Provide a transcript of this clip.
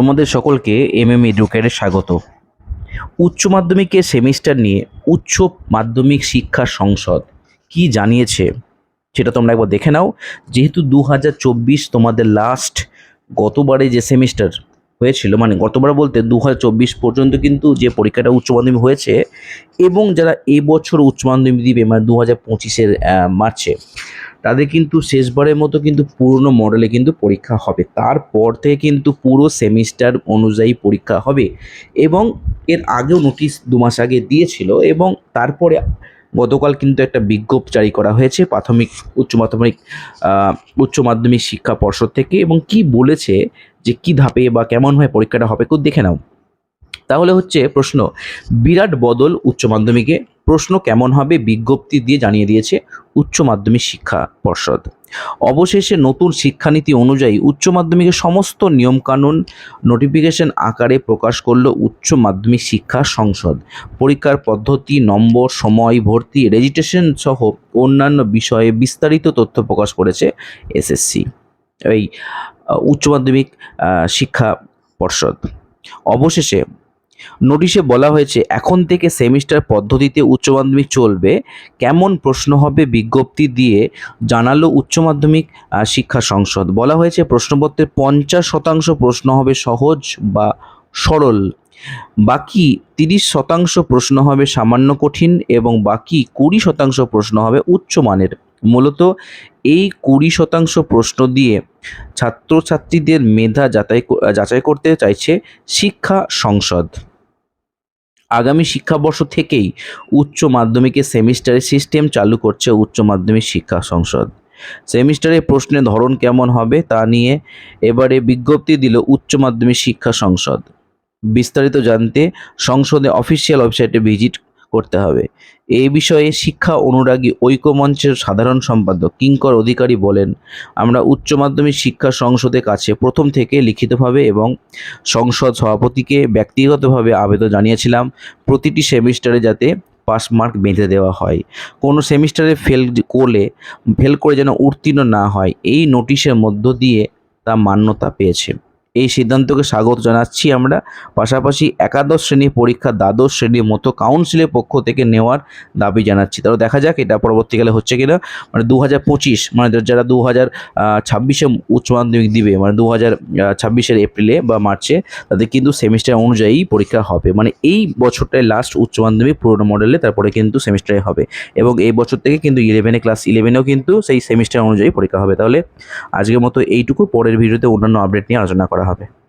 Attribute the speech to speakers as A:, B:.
A: তোমাদের সকলকে M M এডুকেটে স্বাগত। উচ্চ মাধ্যমিকের সেমিস্টার নিয়ে উচ্চ মাধ্যমিক শিক্ষা সংসদ কি জানিয়েছে সেটা তোমরা একবার দেখে নাও। যেহেতু দু হাজার চব্বিশ তোমাদের লাস্ট গতবারে যে সেমিস্টার হয়েছিল মানে গতবার বলতে দু হাজার চব্বিশ পর্যন্ত কিন্তু যে পরীক্ষাটা উচ্চ মাধ্যমিক হয়েছে এবং যারা এবছর উচ্চ মাধ্যমিক দিবে মানে দু হাজার পঁচিশের মার্চে, তাদের কিন্তু শেষবারের মতো কিন্তু পুরনো মডেলে কিন্তু পরীক্ষা হবে। তারপর থেকে কিন্তু পুরো সেমিস্টার অনুযায়ী পরীক্ষা হবে এবং এর আগেও নোটিশ দু মাস আগে দিয়েছিল এবং তারপরে গতকাল কিন্তু একটা বিজ্ঞপ্তি জারি করা হয়েছে প্রাথমিক, উচ্চ মাধ্যমিক উচ্চ মাধ্যমিক শিক্ষা পর্ষদ থেকে এবং কি বলেছে যে কি ধাপে বা কেমনভাবে পরীক্ষাটা হবে কেউ দেখে নাও। তাহলে হচ্ছে প্রশ্ন, বিরাট বদল উচ্চ মাধ্যমিকে, প্রশ্ন কেমন হবে বিজ্ঞপ্তি দিয়ে জানিয়ে দিয়েছে উচ্চ মাধ্যমিক শিক্ষা পর্ষদ। অবশেষে নতুন শিক্ষানীতি অনুযায়ী উচ্চ মাধ্যমিকের সমস্ত নিয়মকানুন নোটিফিকেশন আকারে প্রকাশ করল উচ্চ মাধ্যমিক শিক্ষা সংসদ। পরীক্ষার পদ্ধতি, নম্বর, সময়, ভর্তি রেজিস্ট্রেশন সহ অন্যান্য বিষয়ে বিস্তারিত তথ্য প্রকাশ করেছে এসএসসি। এই উচ্চ মাধ্যমিক শিক্ষা পর্ষদ। অবশেষে নোটিশে বলা হয়েছে, এখন থেকে সেমিস্টার পদ্ধতিতে উচ্চ মাধ্যমিক চলবে। কেমন প্রশ্ন হবে বিজ্ঞপ্তি দিয়ে জানালো উচ্চ মাধ্যমিক শিক্ষা সংসদ। বলা হয়েছে প্রশ্নপত্রের পঞ্চাশ শতাংশ প্রশ্ন হবে সহজ বা সরল। বাকি তিরিশ শতাংশ প্রশ্ন হবে সামান্য কঠিন এবং বাকি কুড়ি শতাংশ প্রশ্ন হবে উচ্চমানের মূলত এই কুড়ি শতাংশ প্রশ্ন দিয়ে ছাত্রছাত্রীদের মেধা যাচাই যাচাই করতে চাইছে শিক্ষা সংসদ। আগামী শিক্ষাবর্ষ থেকেই উচ্চ মাধ্যমিকের সেমিস্টারের সিস্টেম চালু করছে উচ্চ মাধ্যমিক শিক্ষা সংসদ। সেমিস্টারের প্রশ্নের ধরন কেমন হবে তা নিয়ে এবারে বিজ্ঞপ্তি দিল উচ্চ মাধ্যমিক শিক্ষা সংসদ। বিস্তারিত জানতে সংসদে অফিসিয়াল ওয়েবসাইটে ভিজিট করতে হবে। এই বিষয়ে শিক্ষা অনুরাগী ঐক্যমঞ্চের সাধারণ সম্পাদক কিঙ্কর অধিকারী বলেন, আমরা উচ্চ মাধ্যমিক শিক্ষা সংসদের কাছে প্রথম থেকে লিখিতভাবে এবং সংসদ সভাপতিকে ব্যক্তিগতভাবে আবেদন জানিয়েছিলাম, প্রতিটি সেমিস্টারে যাতে পাস মার্ক বেঁধে দেওয়া হয়। কোনো সেমিস্টারে ফেল করলে, ফেল করে যেন উত্তীর্ণ না হয়, এই নোটিশের মধ্য দিয়ে তা মান্যতা পেয়েছে। এই সিদ্ধান্তকে স্বাগত জানাচ্ছি আমরা। পাশাপাশি একাদশ শ্রেণির পরীক্ষা দ্বাদশ শ্রেণির মতো কাউন্সিলের পক্ষ থেকে নেওয়ার দাবি জানাচ্ছি। তাহলে দেখা যাক এটা পরবর্তীকালে হচ্ছে কিনা। মানে দু হাজার পঁচিশ মানে যারা দু হাজার ছাব্বিশে উচ্চ মাধ্যমিক দিবে মানে দু হাজার ছাব্বিশের এপ্রিলে বা মার্চে, তাদের কিন্তু সেমিস্টার অনুযায়ী পরীক্ষা হবে। মানে এই বছরটায় লাস্ট উচ্চ মাধ্যমিক পুরোনো মডেলে তারপরে কিন্তু সেমিস্টারে হবে। এবং এই বছর থেকে কিন্তু ইলেভেনে ক্লাস ইলেভেনেও কিন্তু সেই সেমিস্টার অনুযায়ী পরীক্ষা হবে। তাহলে আজকের মতো এইটুকু, পরের ভিডিওতে অন্যান্য আপডেট নিয়ে আলোচনা করা হবে।